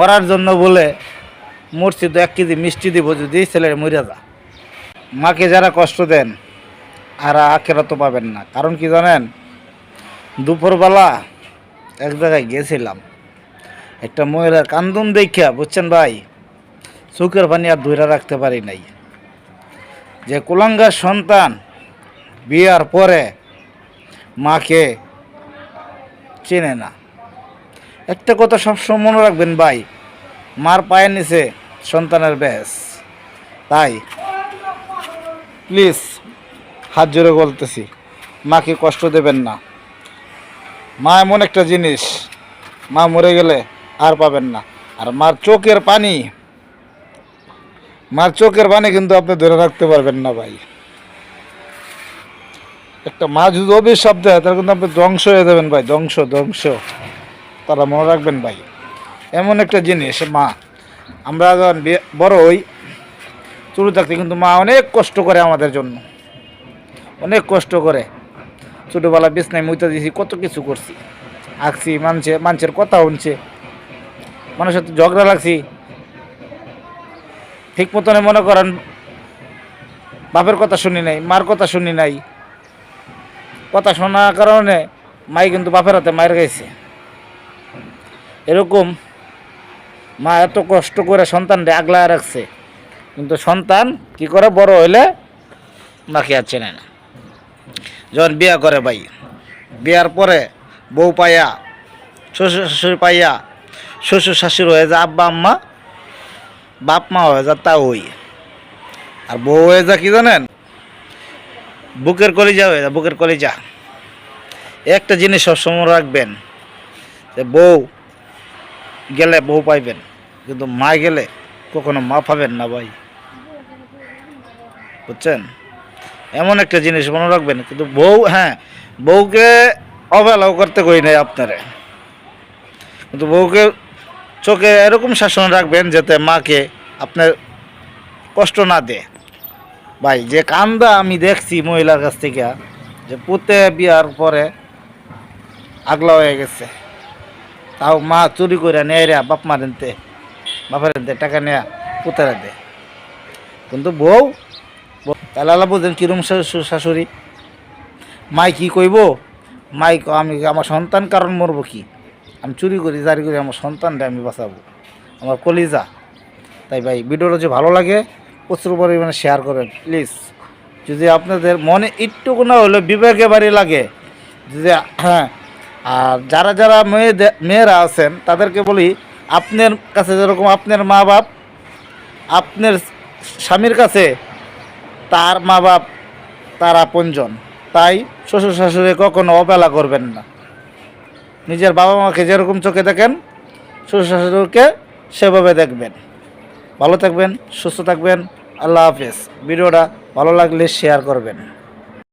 মরার জন্য বলে মরছি তো এক কেজি মিষ্টি দিব যদি ছেলের মরিয়া যা। মাকে যারা কষ্ট দেন, আর আখেরা তো পাবেন না। কারণ কি জানেন? দুপুরবেলা এক জায়গায় গেছিলাম। একটা মহিলার কান্দন দেখিয়া, বুঝছেন ভাই? চোখের পানি আর ধরে রাখতে পারি নাই। যে কুলাঙ্গার সন্তান বিয়ার পরে মাকে চেনে না। একটা কথা সবসময় মনে রাখবেন, ভাই, মার পায়ের নিচে সন্তানের ব্যাস। তাই প্লিজ হাত জোরে বলতেছি, মাকে কষ্ট দেবেন না। মা এমন একটা জিনিস, মা মরে গেলে আর পাবেন না। আর মার চোখের পানি, মার চোখের পানি কিন্তু আপনি ধরে রাখতে পারবেন না, ভাই। একটা মা যদি অভিশাপ দেয় তাহলে কিন্তু আপনি ধ্বংস হয়ে যাবেন, ভাই, ধ্বংস ধ্বংস। তারা মনে রাখবেন ভাই, এমন একটা জিনিস, মা, আমরা যখন বড় হই চুরু থাকতে কিন্তু মা অনেক কষ্ট করে আমাদের জন্য, অনেক কষ্ট করে। ছোটোবেলা বিছনায় মুইতা দিয়েছি কত কিছু করছি, আঁকছি, মানছে মানুষের কথা শুনছে, মানুষের সাথে ঝগড়া লাগছি। ঠিক মতনে মনে করেন, বাপের কথা শুনি নাই, মার কথা শুনি নাই। কথা শোনার কারণে মাই কিন্তু বাপের হাতে মায়ের গাইছে এরকম মা এত কষ্ট করে সন্তানরে আগলায় রাখছে। কিন্তু সন্তান কি করে? বড় হইলে মাকে আর চেনে না। যখন বিয়া করে ভাই, বিয়ার পরে বউ পাইয়া, শ্বশুর শাশুড়ি পাইয়া, শ্বশুর শাশুড়ি হয়ে যা আব্বা, আম্মা, বাপ, মা হয়ে যা তা ওই। আর বউ হয়ে যা কি জানেন? বুকের কলিজা হয়ে যা বুকের কলিজা। একটা জিনিস সবসময় রাখবেন, যে বউ গেলে বউ পাইবেন, কিন্তু মা গেলে কখনো মা পাবেন না ভাই। বুঝছেন? এমন একটা জিনিস মনে রাখবেন, কিন্তু বউ হ্যাঁ বউকে অবহেলাও করতে কই নাই আপনারে। কিন্তু বউকে চোখে এরকম শাসন রাখবেন যাতে মাকে আপনার কষ্ট না দেয়। ভাই, যে কান্দা আমি দেখছি মহিলার কাছ থেকে যে পুতে বিয়ার পরে আগলা হয়ে গেছে। তাও মা চুরি করে নেয় রে, বাপ মা দেনতে বাপের দেনতে টাকা নেয়া পুতারা দে। কিন্তু বউ তাহলে আল্লাহ বুঝেন কিরম শাশু- শাশুড়ি? মাই কি কইব? মাই আমি আমার সন্তান কারণ মরবো কি? আমি চুরি করি, জারি করি, আমার সন্তানটা আমি বাঁচাবো। আমার কলিজা। তাই ভাই, ভিডিওটা যে ভালো লাগে, প্রচুর পরিমাণে শেয়ার করেন প্লিজ যদি আপনাদের মনে একটুকু না হলে বিবেকে বাড়ি লাগে, যদি হ্যাঁ আর যারা যারা মেয়ে মেয়েরা আছেন, তাদেরকে বলি, আপনার কাছে যেরকম আপনার মা বাপ, আপনার স্বামীর কাছে তার মা বাপ, তার আপনজন। তাই শ্বশুর শাশুড়ি কখনো অবহেলা করবেন না। নিজের বাবা মাকে যেরকম চোখে দেখেন, শ্বশুর শাশুড়িকে সেভাবে দেখবেন। ভালো থাকবেন, সুস্থ থাকবেন, আল্লাহ হাফেজ। ভিডিওটা ভালো লাগলে শেয়ার করবেন।